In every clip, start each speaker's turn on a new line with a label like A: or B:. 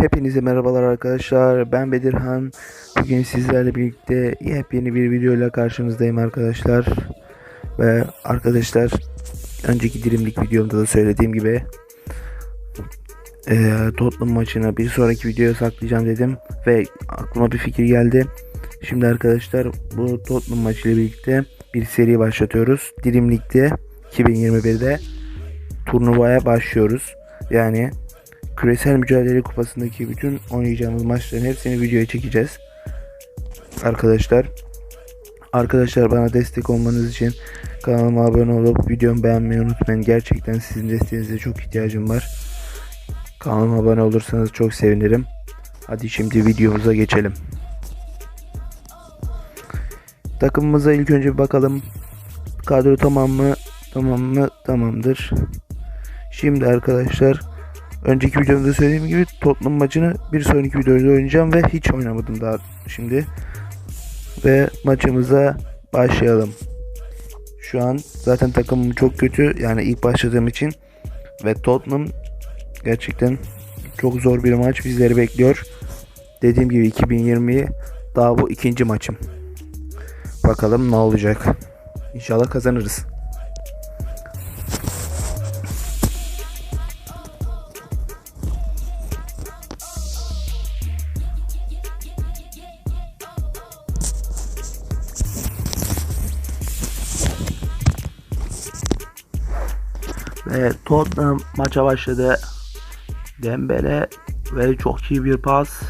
A: Hepinize merhabalar arkadaşlar. Ben Bedirhan. Bugün sizlerle birlikte yepyeni bir videoyla karşınızdayım arkadaşlar. Ve arkadaşlar önceki dilimlik videomda da söylediğim gibi eee Tottenham maçını bir sonraki videoya saklayacağım dedim ve aklıma bir fikir geldi. Şimdi arkadaşlar bu Tottenham maçıyla birlikte bir seri başlatıyoruz. Dilimlikte 2021'de turnuvaya başlıyoruz. Yani Küresel Mücadele Kupası'ndaki bütün oynayacağımız maçların hepsini videoya çekeceğiz. Arkadaşlar Arkadaşlar bana destek olmanız için kanalıma abone olup videomu beğenmeyi unutmayın. Gerçekten sizin desteğinize çok ihtiyacım var. Kanalıma abone olursanız çok sevinirim. Hadi şimdi videomuza geçelim. Takımımıza ilk önce bir bakalım. Kadro tamam mı? Tamam mı? Tamamdır. Şimdi arkadaşlar önceki videomda söylediğim gibi Tottenham maçını bir sonraki videoda oynayacağım ve hiç oynamadım daha şimdi. Ve maçımıza başlayalım. Şu an zaten takımım çok kötü yani ilk başladığım için ve Tottenham gerçekten çok zor bir maç bizleri bekliyor. Dediğim gibi 2020 daha bu ikinci maçım. Bakalım ne olacak. İnşallah kazanırız. Ve Tottenham maça başladı. Dembele ve çok iyi bir pas.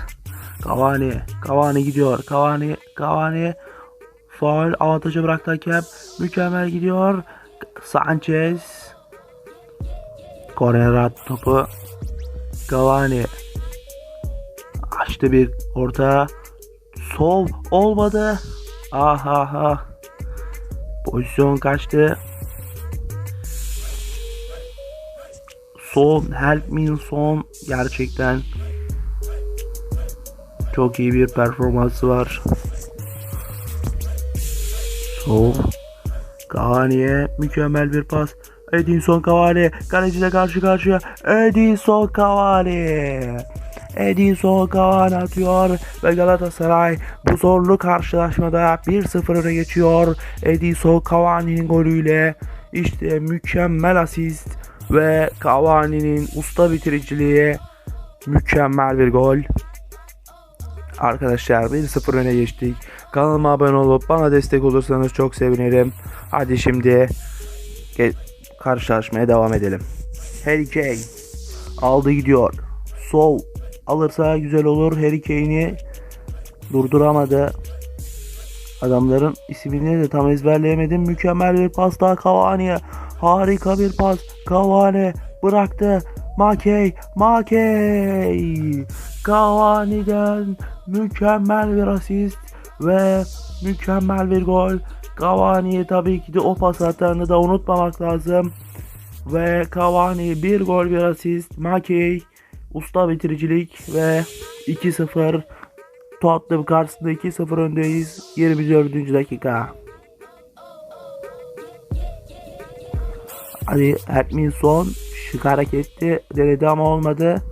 A: Cavani, Cavani gidiyor. Cavani, Cavani faul avantajı bıraktı hakem. Mükemmel gidiyor. Sanchez korner attı topu. Cavani açtı bir orta. Sol olmadı. Ah ah ah. Pozisyon kaçtı. Son Help Me Son gerçekten çok iyi bir performansı var. Sol Cavani'ye mükemmel bir pas. Edinson Cavani kaleciyle karşı karşıya. Edinson Cavani. Edinson Cavani atıyor ve Galatasaray bu zorlu karşılaşmada 1-0 öne geçiyor. Edinson Cavani'nin golüyle işte mükemmel asist ve Cavani'nin usta bitiriciliği mükemmel bir gol. Arkadaşlar 1-0 öne geçtik. Kanalıma abone olup bana destek olursanız çok sevinirim. Hadi şimdi karşılaşmaya devam edelim. Harry Kane aldı gidiyor. Sol alırsa güzel olur. Harry Kane'i durduramadı. Adamların ismini de tam ezberleyemedim. Mükemmel bir pas daha Cavani'ye. Harika bir pas. Cavani bıraktı. Makey, Makey. Cavani'den mükemmel bir asist ve mükemmel bir gol. Cavani'ye tabii ki de o pas hatanı da unutmamak lazım. Ve Cavani bir gol bir asist. Makey usta bitiricilik ve 2-0 Tottenham karşısında 2-0 öndeyiz. 24. dakika. Hadi Edminson şık hareketli denedi ama olmadı.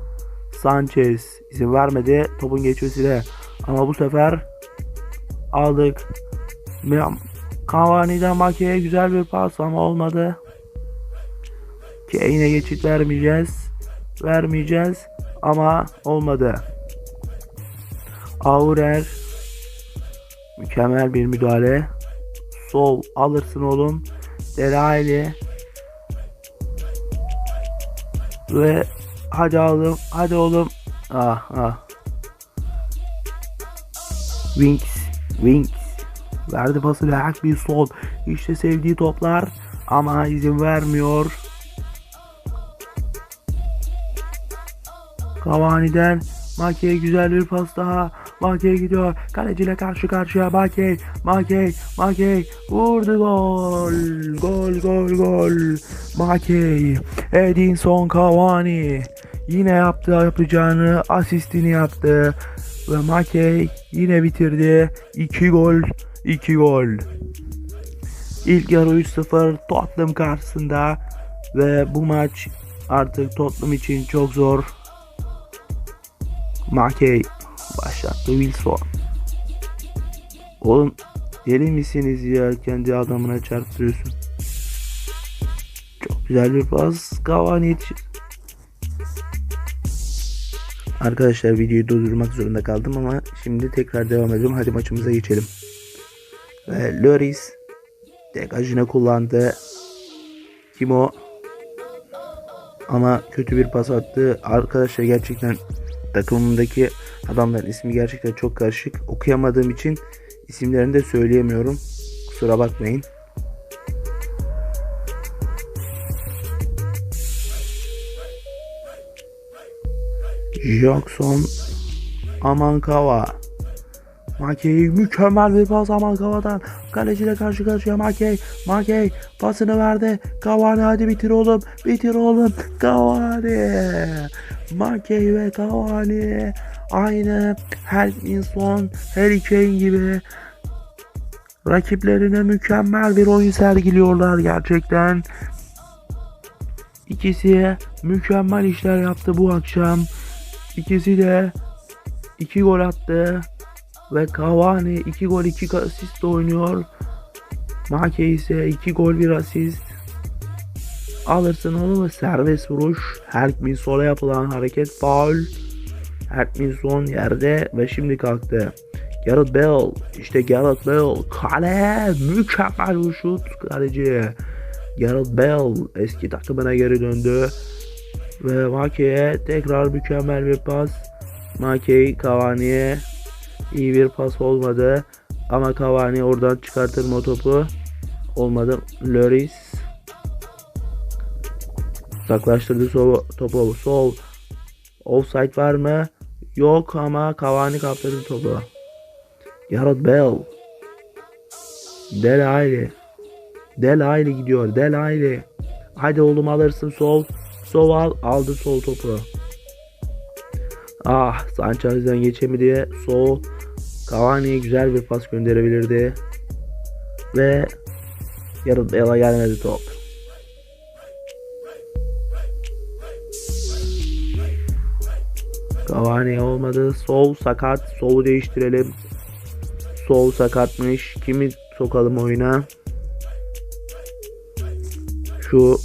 A: Sanchez izin vermedi topun geçmesine. Ama bu sefer aldık. Cavani'den Make'ye güzel bir pas ama olmadı. Kane'e geçit vermeyeceğiz. Vermeyeceğiz ama olmadı. Aurer mükemmel bir müdahale. Sol alırsın oğlum. Delaili ve hadi oğlum hadi oğlum. Ah ah. Winks Winks verdi pası layık bir sol. İşte sevdiği toplar ama izin vermiyor. Cavani'den Make'ye güzel bir pas daha Makey gidiyor. Kaleciyle karşı karşıya Makey. Makey. Makey. Vurdu gol. Gol gol gol. Makey. Edinson Cavani. Yine yaptı yapacağını. Asistini yaptı. Ve Makey yine bitirdi. 2 gol. 2 gol. İlk yarı 3-0 Tottenham karşısında. Ve bu maç artık Tottenham için çok zor. Makey başlattı Wilson. Oğlum deli misiniz ya kendi adamına çarptırıyorsun. Çok güzel bir pas. Cavani. Arkadaşlar videoyu durdurmak zorunda kaldım ama şimdi tekrar devam ediyorum. Hadi maçımıza geçelim. Ve Loris degajını kullandı. Kim o? Ama kötü bir pas attı. Arkadaşlar gerçekten takımımdaki adamların ismi gerçekten çok karışık. Okuyamadığım için isimlerini de söyleyemiyorum. Kusura bakmayın. Jackson Amankava Makey mükemmel bir pas Amankava'dan kaleciyle karşı karşıya Makey Makey pasını verdi Cavani hadi bitir oğlum bitir oğlum Cavani Makey ve Cavani aynı Helminson Harry Kane gibi rakiplerine mükemmel bir oyun sergiliyorlar gerçekten. İkisi mükemmel işler yaptı bu akşam. İkisi de iki gol attı. Ve Cavani 2 gol 2 asist oynuyor. Make ise 2 gol 1 asist. Alırsın oğlum serbest vuruş. Herkminson'a yapılan hareket faul. Herkminson yerde ve şimdi kalktı. Gareth Bale işte Gareth Bale kale mükemmel bir şut kaleci. Gareth Bale eski takımına geri döndü. Ve Make'ye tekrar mükemmel bir pas. Make Cavani'ye iyi bir pas olmadı. Ama Cavani oradan çıkartır mı topu? Olmadı. Loris uzaklaştırdı sol, topu. Sol. Offside var mı? Yok ama Cavani kaptırdı topu. Gareth Bale. Del Aile. Del Aile gidiyor. Del Aile. Hadi oğlum alırsın sol. Sol al. Aldı sol topu. Ah Sanchez'den geçemedi. Sol. Cavani'ye güzel bir pas gönderebilirdi. Ve Gareth Bale'a gelmedi top. Cavani olmadı. Sol sakat. Solu değiştirelim. Sol sakatmış. Kimi sokalım oyuna? Şu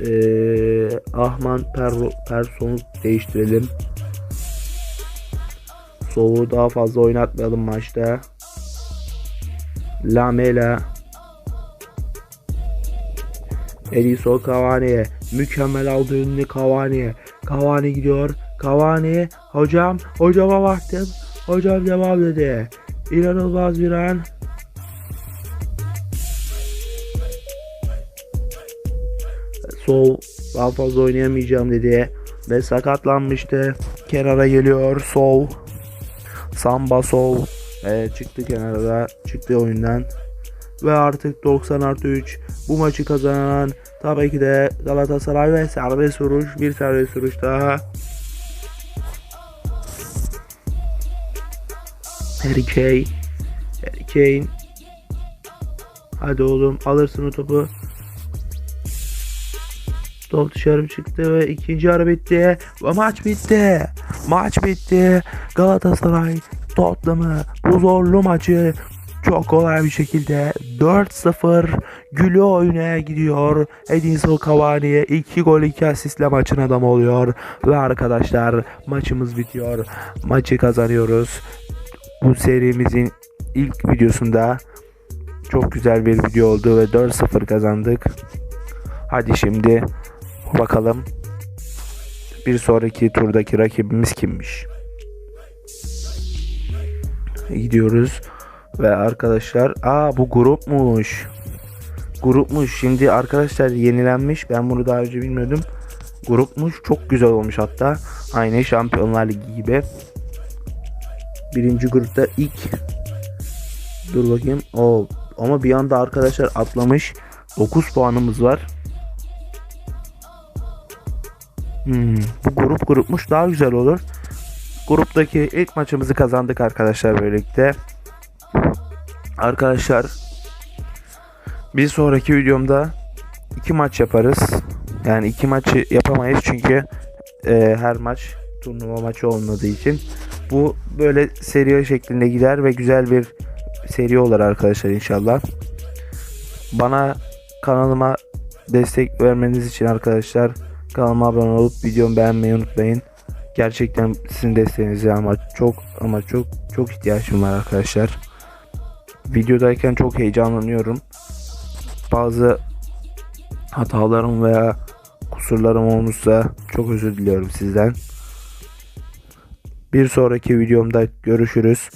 A: eee Ahman per Person'u değiştirelim. Sol'u daha fazla oynatmayalım maçta. Lamela Edison Cavani'ye mükemmel aldı önünü Cavani'ye. Cavani gidiyor. Cavani hocam hocama baktım. Hocam devam dedi. İnanılmaz bir an. Sol daha fazla oynayamayacağım dedi. Ve sakatlanmıştı. Kenara geliyor Sol. Samba Sol. Ve çıktı kenara. Çıktı oyundan. Ve artık 90 artı 3 bu maçı kazanan tabii ki de Galatasaray ve serbest vuruş bir serbest vuruş daha. Harry Kane. Harry Kane. Hadi oğlum alırsın o topu. Top dışarı çıktı ve ikinci yarı bitti. Ve maç bitti. Maç bitti. Galatasaray Tottenham'ı bu zorlu maçı çok kolay bir şekilde 4-0 gülü oynaya gidiyor. Edinson Cavani'ye 2 gol 2 asistle maçın adamı oluyor. Ve arkadaşlar maçımız bitiyor. Maçı kazanıyoruz. Bu serimizin ilk videosunda çok güzel bir video oldu ve 4-0 kazandık. Hadi şimdi bakalım bir sonraki turdaki rakibimiz kimmiş? Gidiyoruz. Ve arkadaşlar aa bu grupmuş. Grupmuş. Şimdi arkadaşlar yenilenmiş. Ben bunu daha önce bilmiyordum. Grupmuş. Çok güzel olmuş hatta. Aynı Şampiyonlar Ligi gibi. Birinci grupta ilk Dur bakayım. O ama bir anda arkadaşlar atlamış. 9 puanımız var. Hmm, bu grup grupmuş daha güzel olur. Gruptaki ilk maçımızı kazandık arkadaşlar böylelikle. Arkadaşlar bir sonraki videomda iki maç yaparız. Yani iki maçı yapamayız çünkü e, her maç turnuva maçı olmadığı için bu böyle seri şeklinde gider ve güzel bir seri olur arkadaşlar inşallah. Bana kanalıma destek vermeniz için arkadaşlar kanalıma abone olup videomu beğenmeyi unutmayın. Gerçekten sizin desteğinize ama çok ama çok çok ihtiyacım var arkadaşlar. Videodayken çok heyecanlanıyorum. Bazı hatalarım veya kusurlarım olmuşsa çok özür diliyorum sizden. Bir sonraki videomda görüşürüz.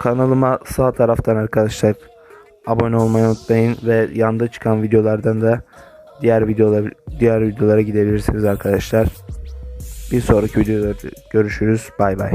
A: Kanalıma sağ taraftan arkadaşlar abone olmayı unutmayın ve yanda çıkan videolardan da diğer videolar diğer videolara gidebilirsiniz arkadaşlar. Bir sonraki videoda görüşürüz. Bay bay.